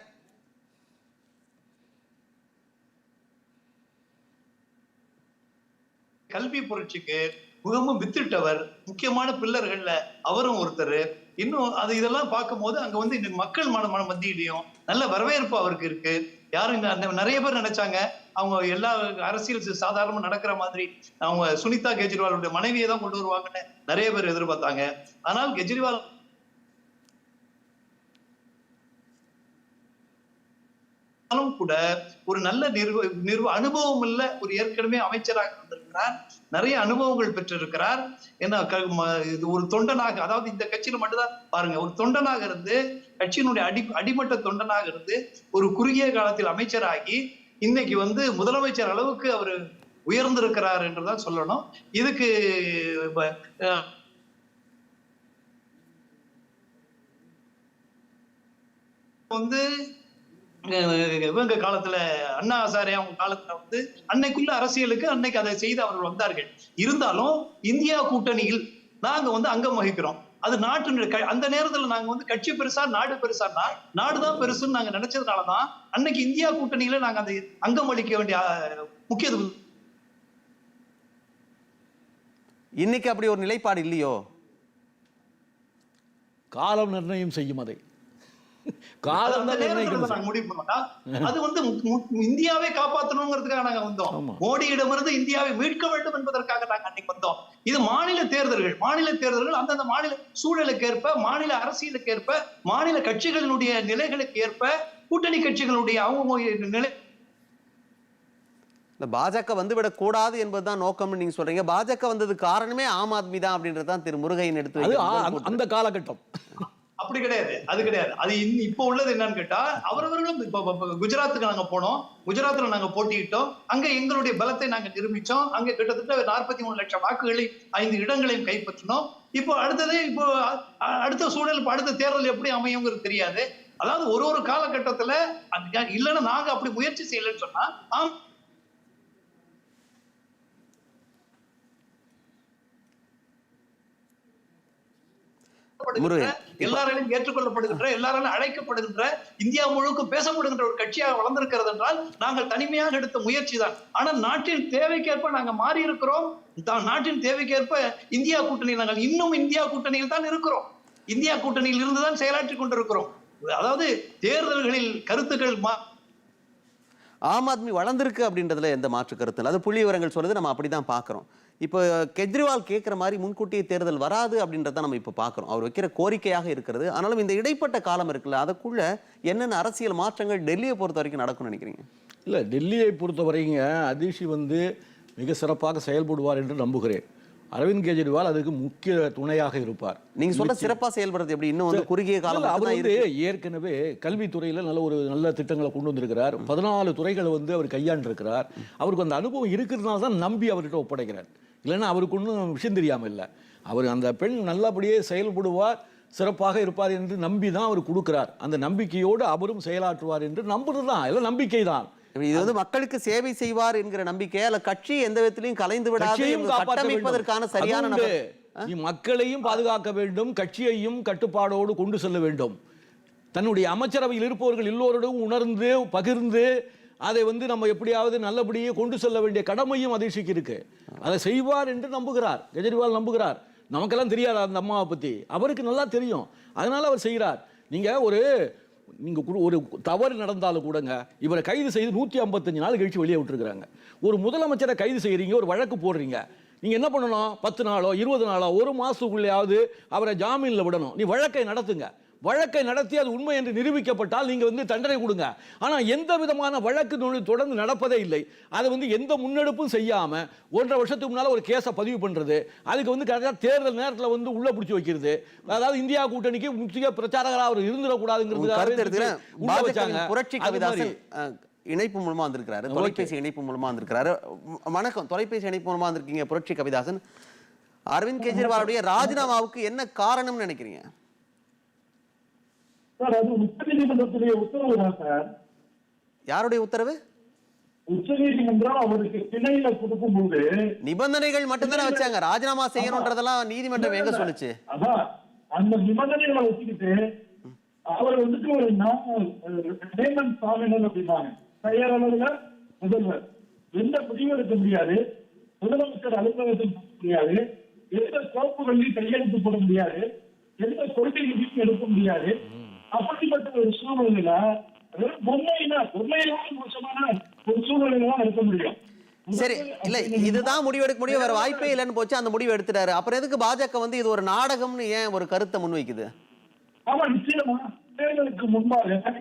கல்வி புரட்சிக்கு முகமும் வித்திட்டவர் முக்கியமான பில்லர்கள்ல அவரும் ஒருத்தர். இன்னும் அது இதெல்லாம் பார்க்கும்போது அங்க வந்து இன்னைக்கு மக்கள் மன மன மத்தியிலையும் நல்ல வரவேற்பு அவருக்கு இருக்கு. யாரும் அந்த நிறைய பேர் நினைச்சாங்க அவங்க எல்லா அரசியல் சாதாரணமா நடக்கிற மாதிரி அவங்க சுனிதா கெஜ்ரிவாலுடைய மனைவியை தான் கொண்டு வருவாங்கன்னு நிறைய பேர் எதிர்பார்த்தாங்க. ஆனால் கெஜ்ரிவால் இருந்தாலும் கூட ஒரு நல்ல நிர்வ நிர்வ அனுபவம் இல்ல ஒரு ஏற்கனவே அமைச்சராக இருந்திருக்கிறார் நிறைய அனுபவங்கள் பெற்றிருக்கிறார். ஏன்னா இது ஒரு தொண்டனாக அதாவது இந்த கட்சியில மட்டும்தான் பாருங்க ஒரு தொண்டனாக இருந்து கட்சியினுடைய அடி அடிமட்ட தொண்டனாக இருந்து ஒரு குறுகிய காலத்தில் அமைச்சராகி இன்னைக்கு வந்து முதலமைச்சர் அளவுக்கு அவர் உயர்ந்திருக்கிறார் என்றுதான் சொல்லணும். இதுக்கு வந்து இவங்க காலத்துல அண்ணா ஹசாரே அவங்க காலத்துல வந்து அன்னைக்குள்ள அரசியலுக்கு அன்னைக்கு அதை செய்து அவர்கள் வந்தார்கள். இருந்தாலும் இந்தியா கூட்டணியில் நாங்க வந்து அங்கம் வகிக்கிறோம். அது நாட்டினுடைய க- அந்த நேரத்துல நாங்க வந்து கட்சி பெருசா நாடு பெருசான்னா நாடுதான் பெருசுன்னு நாங்க நினைச்சதுனாலதான் அன்னைக்கு இந்தியா கூட்டணியில நாங்க அந்த அங்கம் வகிக்க வேண்டிய முக்கியத்துவம் இன்னைக்கு அப்படி ஒரு நிலைப்பாடு இல்லையோ? காலம் நிர்ணயம் செய்யும் அதை. காலம் அது வந்து இந்தியாவை காப்பாற்றணுங்கிறதுக்காக நாங்க வந்தோம். மோடியிடமிருந்து இந்தியாவை மீட்க வேண்டும் என்பதற்காக நாங்க அன்னைக்கு வந்தோம். இது மாநில தேர்தல்கள். மாநில தேர்தல்கள் அந்தந்த மாநில சூழலுக்கு ஏற்ப மாநில அரசியலுக்கு ஏற்ப மாநில கட்சிகளினுடைய நிலைகளுக்கு ஏற்ப கூட்டணி கட்சிகளுடைய அவங்க நிலை இந்த பாஜக வந்துவிடக் கூடாது என்பதுதான் நோக்கம்னு நீங்க சொல்றீங்க. பாஜக வந்தது காரணமே ஆம் ஆத்மி தான் அப்படின்றது தான் திரு முருகையன் எடுத்து. அந்த காலகட்டம். அப்படி கிடையாது. அது கிடையாது. அது இன்னி- இப்போ உள்ளது என்னன்னு கேட்டா அவரவர்களும் குஜராத்துக்கு நாங்க போனோம். குஜராத்ல நாங்க போட்டியிட்டோம். அங்க எங்களுடைய பலத்தை நாங்க நிரூபிச்சோம். அங்க கிட்டத்தட்ட நாற்பத்தி மூணு லட்சம் வாக்குகளை ஐந்து இடங்களையும் கைப்பற்றினோம். இப்போ அடுத்தது இப்போ அடுத்த சூழல் இப்போ அடுத்த தேர்தல் எப்படி அமையுங்கிறது தெரியாது. அதாவது ஒரு ஒரு காலகட்டத்துல அது இல்லைன்னா நாங்க அப்படி முயற்சி செய்யலைன்னு சொன்னா ஆம் முருகன் எல்லாராலும் ஏற்றுக்கொள்ளப்படுகின்ற எல்லாராலும் அழைக்கப்படுகின்ற இந்தியா முழுக்க பேசப்படுகின்ற ஒரு கட்சியாக வளர்ந்திருக்கிறது என்றால் நாங்கள் தனிமையாக எடுத்த முயற்சி தான். ஆனால் நாட்டின் தேவைக்கேற்ப நாங்க மாறி இருக்கிறோம் நாட்டின் தேவைக்கேற்ப இந்தியா கூட்டணி நாங்கள் இன்னும் இந்தியா கூட்டணியில் தான் இருக்கிறோம். இந்தியா கூட்டணியில் இருந்து தான் செயலாற்றி கொண்டிருக்கிறோம். அதாவது தேர்தல்களில் கருத்துக்கள் ஆம் ஆத்மி வளர்ந்துருக்கு அப்படின்றதுல எந்த மாற்று கருத்து இல்லை. அது புள்ளி விவரங்கள் சொல்லுது நம்ம அப்படிதான் பார்க்குறோம். இப்போ கெஜ்ரிவால் கேட்குற மாதிரி முன்கூட்டியே தேர்தல் வராது அப்படின்றத நம்ம இப்போ பார்க்குறோம். அவர் வைக்கிற கோரிக்கையாக இருக்கிறது. ஆனாலும் இந்த இடைப்பட்ட காலம் இருக்குல்ல அதுக்குள்ள என்னென்ன அரசியல் மாற்றங்கள் டெல்லியை பொறுத்த வரைக்கும் நடக்கும்னு நினைக்கிறீங்க? இல்லை டெல்லியை பொறுத்தவரைங்க அதிஷி வந்து மிக சிறப்பாக செயல்படுவார் என்று நம்புகிறேன். அரவிந்த் கெஜ்ரிவால் அதுக்கு முக்கிய துணையாக இருப்பார். நீங்க சொல்ற சிறப்பா செயல்படுறது எப்படி? இன்னும் வந்து குறுகிய காலம் அவர் வந்து. ஏற்கனவே கல்வித்துறையில நல்ல ஒரு நல்ல திட்டங்களை கொண்டு வந்திருக்கிறார். பதினாலு துறைகளை வந்து அவர் கையாண்டிருக்கிறார். அவருக்கு அந்த அனுபவம் இருக்கிறதுனால தான் நம்பி அவர்கிட்ட ஒப்படைக்கிறார் இல்லைன்னா அவருக்கு ஒன்றும் விஷயம் தெரியாம இல்லை. அவர் அந்த பெண் நல்லபடியே செயல்படுவார் சிறப்பாக இருப்பார் என்று நம்பி தான் அவர் கொடுக்கிறார். அந்த நம்பிக்கையோடு அவரும் செயலாற்றுவார் என்று நம்புறது தான். எல்லாம் நம்பிக்கை தான். இது வந்து மக்களுக்கு சேவை செய்வார் என்கிற நம்பிக்கை அல்ல கட்சி எந்த விதத்திலையும் கலைந்து விடாது கட்டமைப்பதற்கான. சரியான மக்களையும் பாதுகாக்க வேண்டும் கட்சியையும் கட்டுப்பாடோடு கொண்டு செல்ல வேண்டும். தன்னுடைய அமைச்சரவையில் இருப்பவர்கள் எல்லோரோடும் உணர்ந்து பகிர்ந்து அதை வந்து நம்ம எப்படியாவது நல்லபடியே கொண்டு செல்ல வேண்டிய கடமையும் அதிர்ச்சிக்கு இருக்கு அதை செய்வார் என்று நம்புகிறார் கெஜ்ரிவால் நம்புகிறார். நமக்கெல்லாம் தெரியாது அந்த அம்மாவை பத்தி. அவருக்கு நல்லா தெரியும். அதனால அவர் செய்கிறார். நீங்க ஒரு நீங்கள் குடு- ஒரு தவறு நடந்தாலும் கூடங்க இவரை கைது செய்து நூற்றி ஐம்பத்தஞ்சு நாள் கழிச்சு வெளியே விட்டுருக்குறாங்க. ஒரு முதலமைச்சரை கைது செய்கிறீங்க ஒரு வழக்கு போடுறீங்க. நீங்கள் என்ன பண்ணணும்? பத்து நாளோ இருபது நாளோ ஒரு மாதத்துக்குள்ளேயாவது அவரை ஜாமீனில் விடணும். நீ வழக்கை நடத்துங்க. வழக்கை நடத்தி அது உண்மை என்று நிரூபிக்கப்பட்டால் நீங்க வந்து தண்டனை கொடுங்க. ஆனா எந்த விதமான வழக்கு தொடர்ந்து நடப்பதே இல்லை. அதை வந்து எந்த முன்னெடுப்பும் செய்யாம ஒன்றரை வருஷத்துக்கு முன்னால ஒரு கேஸை பதிவு பண்றது அதுக்கு வந்து கரெக்டாக தேர்தல் நேரத்துல வந்து உள்ள பிடிச்சி வைக்கிறது. அதாவது இந்தியா கூட்டணிக்கு முக்கிய பிரச்சாரகராக அவர் உங்க இருந்துடக்கூடாதுங்கிறது கருத்து எடுத்துக்கிறேன் உள்ள பாஜகவின் வச்சாங்க. புரட்சி. கவிதாசன் இணைப்பு மூலமா வந்திருக்கிறாரு. தொலைபேசி இணைப்பு மூலமா வந்திருக்கிறாரு. வணக்கம். தொலைபேசி இணைப்பு மூலமா வந்திருக்கீங்க புரட்சி கவிதாசன். அரவிந்த் கெஜ்ரிவாலுடைய ராஜினாமாவுக்கு என்ன காரணம்னு நினைக்கிறீங்க? சார் அது உச்சநீதிமன்றத்துடைய உத்தரவு தான் சார். யாருடைய உத்தரவு? உச்சநீதிமன்றம் அவருக்கு பிணையில கொடுக்கும்போது நிபந்தனைகள் மட்டும்தானே வச்சாங்க. ராஜினாமா செய்யணுன்றதெல்லாம் நீதிமன்றம் எங்க சொல்லுச்சு? அதான் அந்த நிபந்தனைகளை வச்சுக்கிட்டு அவர் வந்துட்டு ஒரு நேமன் சாமினர் அப்படின்னாங்க பெயரளவுல முதல்வர். எந்த முடிவும் எடுக்க முடியாது. முதலமைச்சர் அலுவலகத்தில் முடியாது. எந்த கோப்புகளில் கையெழுத்து போட முடியாது. எந்த கொள்கை முடிவும் எடுக்க முடியாது. அப்படிப்பட்ட ஒரு சூழ்நிலையில வெறும் பொம்மைனா பொம்மையிலான மோசமான ஒரு சூழ்நிலையில தான் இருக்க முடியும். சரி இல்ல இதுதான் முடிவெடுக்க முடியும். வேற வாய்ப்பே இல்லைன்னு போச்சு அந்த முடிவு எடுத்துட்டாரு. அப்புறம் எதுக்கு பாஜக வந்து இது ஒரு நாடகம்னு ஏன் ஒரு கருத்தை முன்வைக்குது? ஆமா நிச்சயமா. தேர்தலுக்கு முன்பாக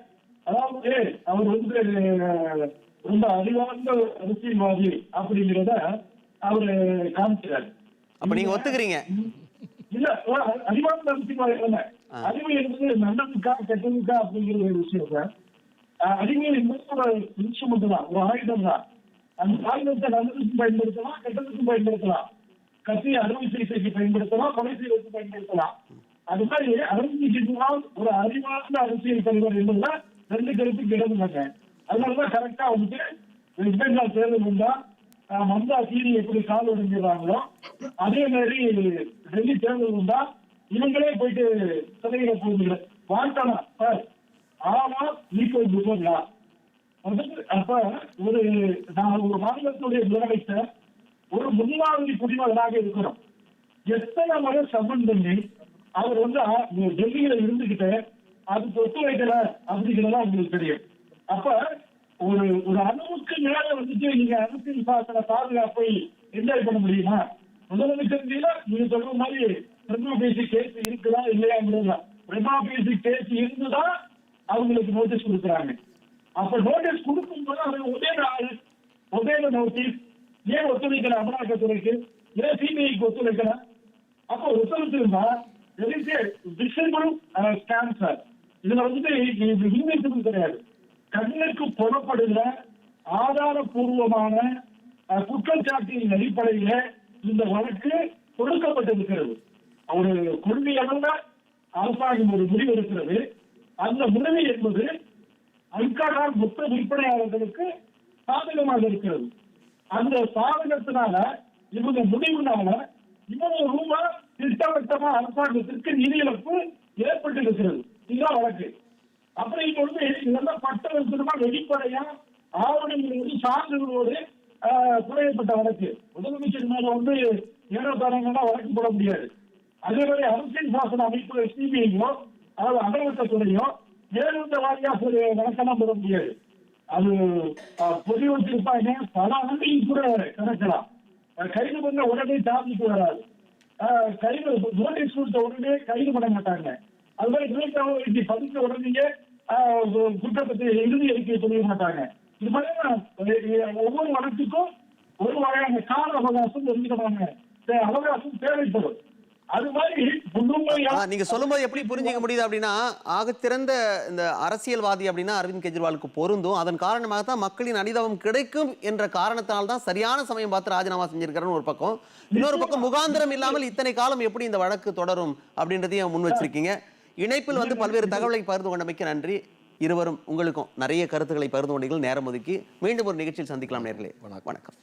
அதாவது அவர் வந்து ரொம்ப அறிவார்ந்த அரசியல்வாதி அப்படிங்கிறத அவரு காமிக்கிறார். அப்ப நீங்க ஒத்துக்கிறீங்க? இல்ல அறிவார்ந்த அரசியல்வாதி இல்ல அறிவு என்பது நல்லதுக்கா கெட்டதுக்கா அப்படிங்கிற ஒரு விஷயம் சார் அறிவியல் என்பது ஒரு இன்ஸ்ட்ருமெண்ட் தான் ஒரு ஆயுதம் தான். அந்த ஆயுதத்தை நல்லதுக்கும் பயன்படுத்தலாம் கெட்டதுக்கும் பயன்படுத்தலாம். கத்தி அறுவை சிகிச்சைக்கு பயன்படுத்தலாம் கொலை செய்வதற்கு பயன்படுத்தலாம். அது மாதிரி அரசியல் ஒரு அறிவார்ந்த அரசியல் தலைவர் என்பதுல ரெண்டு கருத்துக்கு இடம் அதனாலதான் கரெக்டா வந்துட்டு வெஸ்ட் பெங்கால் தேர்தல் வந்தா மம்தா சீனி எப்படி கால் ஒடுங்கிறாங்களோ அதே மாதிரி டெல்லி தேர்தல் வந்தா இவங்களே போயிட்டு தலையிட போகுது வாழ்த்தானா சார் ஆமா ஈக்குவல் பிஃபோர் முதல்ல அப்ப ஒரு நான் ஒரு மாநிலத்துடைய முதலமைச்சர் ஒரு முன்மாதிரி குடிமகனாக இருக்கிறோம். எத்தனை முறை சம்மன் பண்ணி அவர் வந்து ஆ, இங்க டெல்லியில இருந்துகிட்டு அதுக்கு ஒத்துழைக்கல அப்படிங்கிறதா உங்களுக்கு தெரியும். அப்ப ஒரு ஒரு அளவுக்கு மேல வந்துட்டு நீங்க அரசியல் சாசன பாதுகாப்பை என்ஜாய் பண்ண முடியுமா? முதலமைச்சர் கீழ நீங்க சொல்ற மாதிரி பிரம்மா பேசி கேஸ் இருக்குதா இல்லையாங்கிறதா பிரம்மா பேசி கேஸ் இருந்துதான் அவங்களுக்கு நோட்டீஸ் கொடுக்குறாங்க. அப்ப நோட்டீஸ் கொடுக்கும்போது அவங்க ஒரே நாள் ஒரே நோட்டீஸ் ஏன் ஒத்துழைக்கல அமலாக்கத்துறைக்கு ஏன் சிபிஐக்கு ஒத்துழைக்கல? அப்ப ஒத்துழைச்சிருந்தா டிசபிள் ஸ்கேம் சார் இதுல வந்துட்டு இது கிடையாது. கண்ணுக்கு புறப்படுகிற ஆதாரபூர்வமான uh, குற்றச்சாட்டின் அடிப்படையில இந்த வழக்கு கொடுக்கப்பட்டிருக்கிறது. ஒரு கொள்கை அரசாங்கம் ஒரு முடிவு இருக்கிறது. அந்த முடிவு என்பது அல்காடார் மொத்த விற்பனையாளர்களுக்கு சாதகமாக இருக்கிறது. அந்த சாதகத்தினால இவங்க முடிவுனால இவ்வளவு ரூபாய் திட்டவட்டமா அரசாங்கத்திற்கு நிதி இழப்பு ஏற்பட்டு இருக்கிறது இதுதான் வழக்கு. அப்புறம் இப்ப வந்து இதெல்லாம் பட்ட விதமா வெளிப்படையா ஆவணங்களோடு சான்றுகளோடு ஆஹ், குறையப்பட்ட வழக்கு. முதலமைச்சர் மேல வந்து ஏறத்தாரங்கன்னா வழக்கு போட முடியாது. அதே மாதிரி அரசியல் சாசன அமைப்பு சிபிஐயோ அதாவது அமலாக்கத்துறையோ வேறுந்த வாரியாக ஒரு வழக்கெல்லாம் பெற முடியாது. அது ஆஹ், பொதி வச்சிருப்பாங்க. பல ஆண்டையும் கூட கணக்கலாம் கைது பண்ண உடனே ஜாமீனுக்கு வராது. கைது நோட்டீஸ் கொடுத்த உடனே கைது பண்ண மாட்டாங்க. அது மாதிரி இப்படி பதித்த உடனேயே ஆஹ், ஒரு இறுதி அறிக்கையை சொல்ல மாட்டாங்க. இது மாதிரி ஒவ்வொரு வழக்குக்கும் ஒரு வகையான கால அவகாசம் தெரிஞ்சுக்கிறாங்க தே- அவகாசம் தேவைப்படும். அது மாதிரி முன்னுரிமையா ஆ, நீங்க சொல்லும்போது எப்படி புரிஞ்சுக்க முடியுது அப்படின்னா ஆகச்சிறந்த இந்த அரசியல்வாதி அப்படின்னா அரவிந்த் கெஜ்ரிவாலுக்கு பொருந்தும். அதன் காரணமாக தான் மக்களின் அனிதவம் கிடைக்கும் என்ற காரணத்தினால தான் சரியான சமயம் பார்த்து ராஜினாமா செஞ்சிருக்காருன்னு ஒரு பக்கம். இன்னொரு பக்கம் முகாந்திரம் இல்லாமல் இத்தனை காலம் எப்படி இந்த வழக்கு தொடரும் அப்படின்றதையும் முன் வச்சிருக்கீங்க. இணைப்பில் வந்து பல்வேறு தகவலை பகிர்ந்து கொண்டமைக்கு நன்றி. இருவரும் உங்களுக்கும் நிறைய கருத்துக்களை பகிர்ந்து கொண்டீர்கள். நேரம் ஒதுக்கி மீண்டும் ஒரு நிகழ்ச்சியில் சந்திக்கலாம் நேர்களே. வணக்கம்.